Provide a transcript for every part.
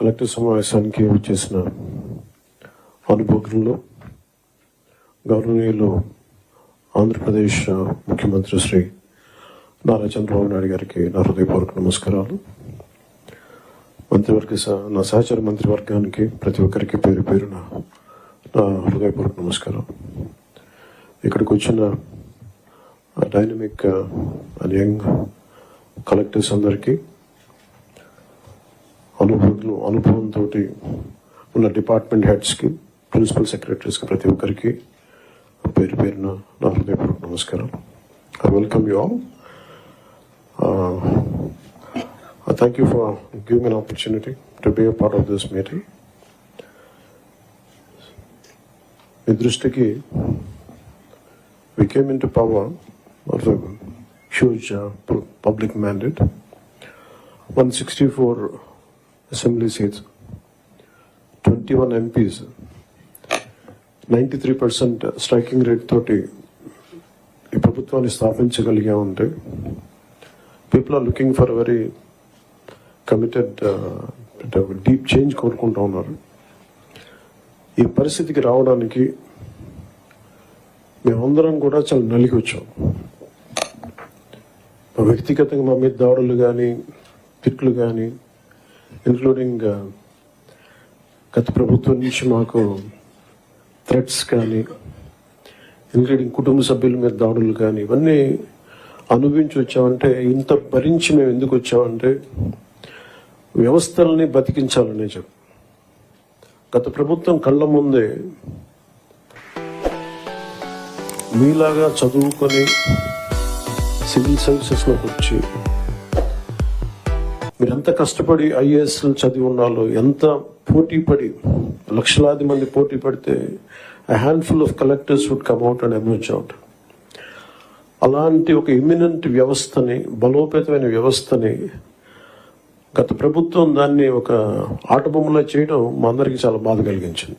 Collector సమావేశానికి వచ్చేసిన అనుభవజ్ఞులు గౌరవనీయులు ఆంధ్రప్రదేశ్ ముఖ్యమంత్రి శ్రీ నారా చంద్రబాబు నాయుడు గారికి నా హృదయపూర్వక నమస్కారాలు. మంత్రివర్గ నా సహచర మంత్రివర్గానికి ప్రతి ఒక్కరికి పేరు పేరున నా హృదయపూర్వక నమస్కారం. ఇక్కడికి వచ్చిన డైనమిక్ అండ్ యంగ్ కలెక్టర్స్ అందరికీ అనుభవం అనుభవంతో ఉన్న డిపార్ట్మెంట్ హెడ్స్కి ప్రిన్సిపల్ సెక్రటరీస్కి ప్రతి ఒక్కరికి పేరు పేరున నా హృదయపూర్వక నమస్కారం I welcome you all I thank you for giving an opportunity to be a part of this meeting. మీ దృష్టికి we came into power of a huge uh, pu- public mandate, 164 assembly seats, 21 MPs, 93% striking rate తోటి ఈ ప్రభుత్వాన్ని స్థాపించగలిగా ఉంటే people are looking for very committed deep change కోరుకుంటూ ఉన్నారు. ఈ పరిస్థితికి రావడానికి మేమందరం కూడా చాలా నలిగి వచ్చాం. వ్యక్తిగతంగా మా మీద దాడులు కానీ తిట్లు కానీ ఇంక్లూడింగ్ uh, గత ప్రభుత్వం నుంచి మాకు థ్రెట్స్ కానీ ఇంక్లూడింగ్ కుటుంబ సభ్యుల మీద దాడులు కానీ ఇవన్నీ అనుభవించి వచ్చామంటే ఇంత భరించి మేము ఎందుకు వచ్చామంటే వ్యవస్థల్ని బతికించాలనే చెప్పు. గత ప్రభుత్వం కళ్ళ ముందే మీలాగా చదువుకొని సివిల్ సర్వీసెస్లోకి వచ్చి మీరు ఎంత కష్టపడి ఐఏఎస్ చదివి ఉన్నాలో ఎంత పోటీ పడి లక్షలాది మంది పోటీ పడితే handful of collectors would come at and emerge out అలాంటి ఒక ఇమినెంట్ వ్యవస్థని బలోపేతమైన వ్యవస్థని గత ప్రభుత్వం దాన్ని ఒక ఆటబొమ్మలా చేయడం మా అందరికీ చాలా బాధ కలిగించింది.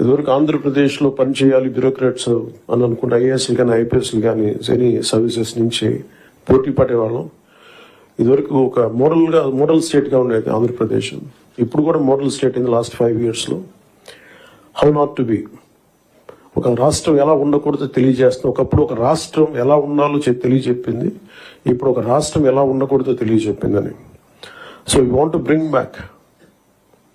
ఇదివరకు ఆంధ్రప్రదేశ్లో పనిచేయాలి బ్యూరోక్రాట్స్ అని అనుకుంటే ఐఏఎస్లు కానీ ఐపీఎస్లు కానీ ఎనీ సర్వీసెస్ నుంచి పోటీ పడేవాళ్ళం. ఇదివరకు ఒక మోడల్గా మోడల్ స్టేట్గా ఉండేది ఆంధ్రప్రదేశ్. ఇప్పుడు కూడా మోడల్ స్టేట్ అయింది లాస్ట్ ఫైవ్ ఇయర్స్లో. How not to be. ఒక రాష్ట్రం ఎలా ఉండకూడదో తెలియజేస్తుంది ఒకప్పుడు ఒక రాష్ట్రం ఎలా ఉండాలో తెలియజెప్పింది. ఇప్పుడు ఒక రాష్ట్రం ఎలా ఉండకూడదో తెలియజెప్పిందని. So you want to bring back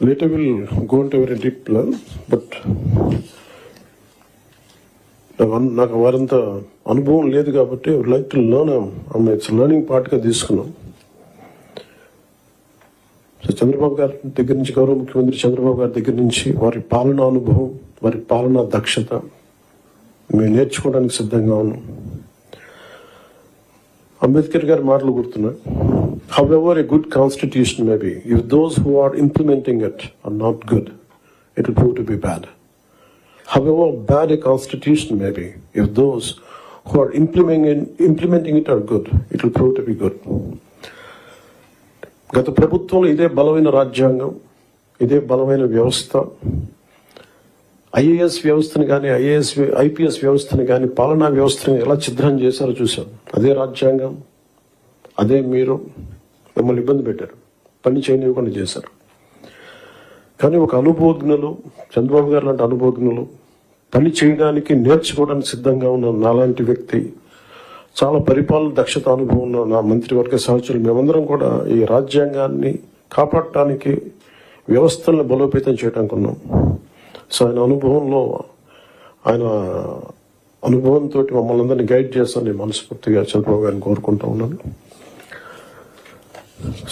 Later we'll go into a very deep level, but నాకు వారంత అనుభవం లేదు కాబట్టి like to learn it's learning పార్ట్గా తీసుకున్నాం. సో చంద్రబాబు గారి దగ్గర నుంచి గౌరవ ముఖ్యమంత్రి చంద్రబాబు గారి దగ్గర నుంచి వారి పాలనా అనుభవం వారి పాలనా దక్షత మేము నేర్చుకోవడానికి సిద్ధంగా ఉన్నాం. అంబేద్కర్ గారి మాటలు గుర్తున్నాయి. However, a good constitution may be, if those who are implementing it are not good it will prove to be bad However bad a constitution may be, if those who are implementing, implementing it are good it will prove to be good గత ప్రభుత్వంలో ఇదే బలమైన రాజ్యాంగం ఇదే బలమైన వ్యవస్థ. IAS వ్యవస్థను కానీ ఐఏఎస్ ఐపీఎస్ వ్యవస్థను కానీ పాలనా వ్యవస్థను ఎలా ఛిద్రం చేశారో చూశాం. అదే రాజ్యాంగం అదే మీరు. మిమ్మల్ని ఇబ్బంది పెట్టారు. పని చేయనివ్వకుండా చేశారు. కానీ ఒక అనుభవజ్ఞులు చంద్రబాబు గారు లాంటి అనుభవజ్ఞులు పని చేయడానికి నేర్చుకోవడానికి సిద్ధంగా ఉన్న నాలాంటి వ్యక్తి చాలా పరిపాలన దక్షత అనుభవం ఉన్న నా మంత్రివర్గ సహచరులు మేమందరం కూడా ఈ రాజ్యాంగాన్ని కాపాడటానికి వ్యవస్థలను బలోపేతం చేయడానికి ఉన్నాం. సో ఆయన అనుభవంలో ఆయన అనుభవంతో మమ్మల్ని అందరినీ గైడ్ చేస్తాను మనస్ఫూర్తిగా చంద్రబాబు గారిని కోరుకుంటా ఉన్నాను.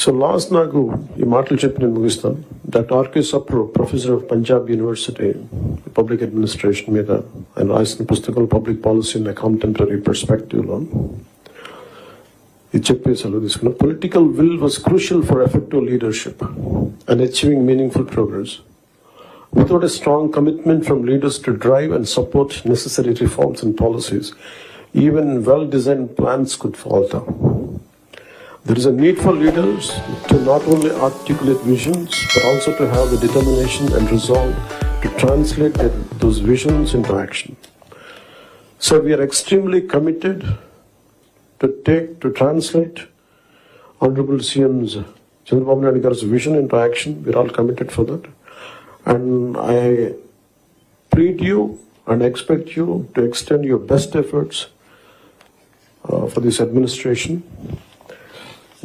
సో లాస్ట్ నాకు ఈ మాటలు చెప్పి నేను ముగిస్తాను doctor R K Sapru professor of Punjab university public administration మీద ఆయన రాసిన పుస్తకాలు public policy in contemporary perspective లో ఇది చెప్పి సెలవు తీసుకున్నా political will was crucial for effective leadership and achieving meaningful progress Without a strong commitment from leaders to drive and support necessary reforms and policies, even well designed plans could falter. there is a need for leaders to not only articulate visions, but also to have the determination and resolve to translate those visions into action. So we are extremely committed to take, to translate Honorable CM's Chandrababu Naidu Garu's vision into action. We're all committed for that. And I plead you and expect you to extend your best efforts uh, for this administration.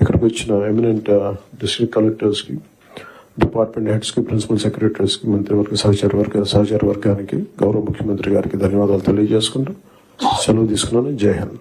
ఇక్కడికి వచ్చిన eminent district కలెక్టర్స్కి department హెడ్స్కి principal సెక్రటరీస్కి మంత్రివర్గ సహచార వర్గ సహచార వర్గానికి గౌరవ ముఖ్యమంత్రి గారికి ధన్యవాదాలు తెలియజేసుకుంటూ సెలవు తీసుకున్నాను. జై హింద్.